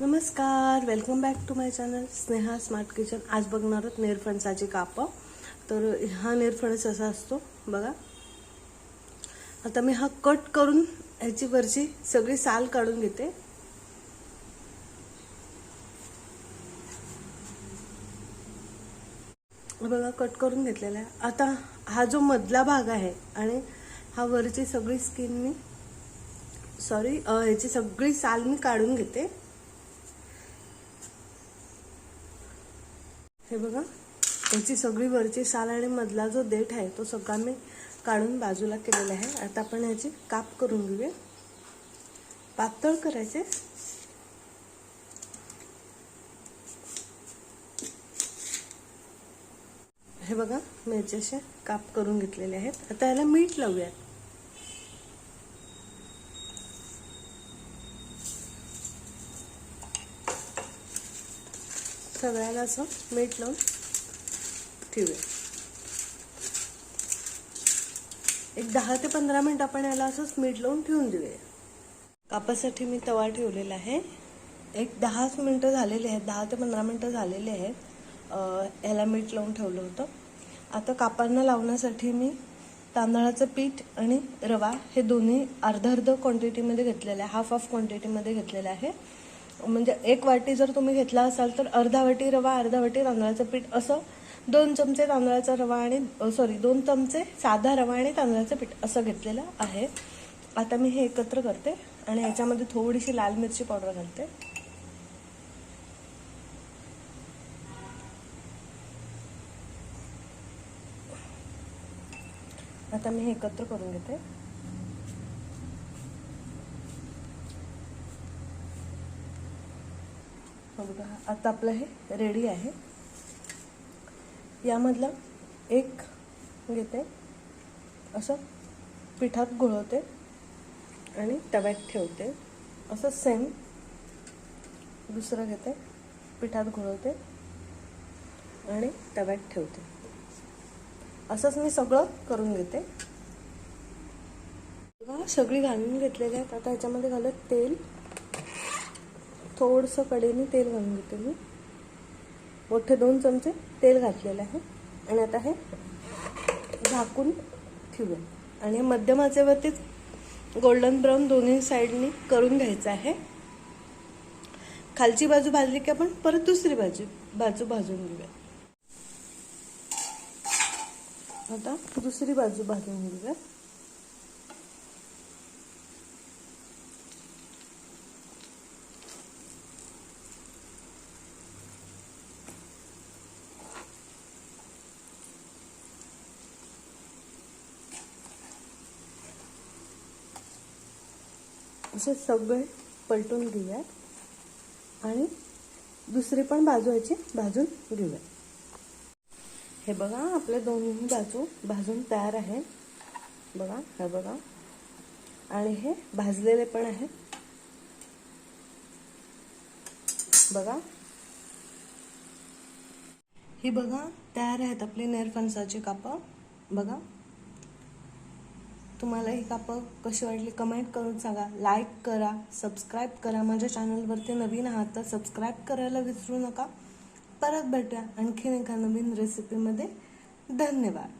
नमस्कार welcome back to my channel Sneha smart kitchen आज बघणार आहोत नेरफणसाची कापं. तर हा नेरफणस असा असतो बघा. आता मी हा कट करून ह्याची वरची सगळी साल काढून घेते. बघा कट करून घेतलेला आहे. आता हा जो मधला भाग आहे आणि हा वरची सगळी स्किन मी सॉरी ह्याची सगळी साल मी काढून घेते. हे बघा. याची सगळी वरची साल आणि मधला जो देठ आहे तो सगळा मी काढून बाजूला केलेला आहे. आता आपण याची काप करून घेऊया. पातळ करायचे. हे बघा मी याचे असे काप करून घेतलेले आहेत. आता याला मीठ लावूयात. सगळ्याला असं मीठ लावून ठेवूया. एक दहा ते पंधरा मिनिट आपण याला असंच मीठ लावून ठेवून देऊया. कापासाठी मी तवा ठेवलेला आहे. एक दहाच मिनटं झालेली आहेत दहा ते पंधरा मिनटं झालेली आहेत. ह्याला मीठ लावून ठेवलं होतं. आता कापांना लावण्यासाठी मी तांदळाचं पीठ आणि रवा हे दोन्ही अर्ध अर्ध क्वांटिटीमध्ये घेतलेलं आहे हाफ हाफ क्वांटिटीमध्ये घेतलेलं आहे. म्हणजे एक वाटी जर तुम्ही घेतला असाल तर अर्धा वाटी रवा अर्धा वाटी तांदळाचं पीठ असं दोन चमचे तांदळाचा रवा आणि सॉरी दोन चमचे साधा रवा आणि तांदळाचं पीठ असं घेतलेलं आहे. आता मी हे एकत्र करते आणि ह्याच्यामध्ये थोडीशी लाल मिरची पावडर घालते. आता मी हे एकत्र करून घेते. हो बघा आता आपलं हे रेडी आहे. यामधला एक घेते. असं पिठात घोळवते आणि तव्यात ठेवते. असं सेम दुसरं घेते. पिठात घोळवते आणि तव्यात ठेवते. असंच मी सगळं करून घेते. बघा सगळी घालून घेतलेली आहेत. आता ह्याच्यामध्ये घालत तेल. थोडंसं कडेने तेल घालून घेते मी. मोठे दोन चमचे तेल घातलेलं आहे. आणि आता हे झाकून ठेवूया. आणि मध्यम आचेवरतीच गोल्डन ब्राऊन दोन्ही साईडनी करून घ्यायचं आहे. खालची बाजू भाजली की आपण परत दुसरी बाजू बाजू भाजून घेऊया. आता दुसरी बाजू भाजून घेऊया. असे सगळे पलटून घेऊयात. आणि दुसरी पण बाजू याची भाजून घेऊयात. हे बघा आपले दोन्ही बाजू भाजून तयार आहे. बघा हे बघा. आणि हे भाजलेले पण आहे. बघा. ही बघा तयार आहेत आपली नेरफणसाची कापं. बघा. तुम्हाला ही कापं कशी वाटली कमेंट करून सांगा. लाईक करा सबस्क्राईब करा. माझ्या चॅनलवरती नवीन आहात तर सबस्क्राईब करायला विसरू नका. परत भेटूया आणखीन एका नवीन रेसिपीमध्ये धन्यवाद.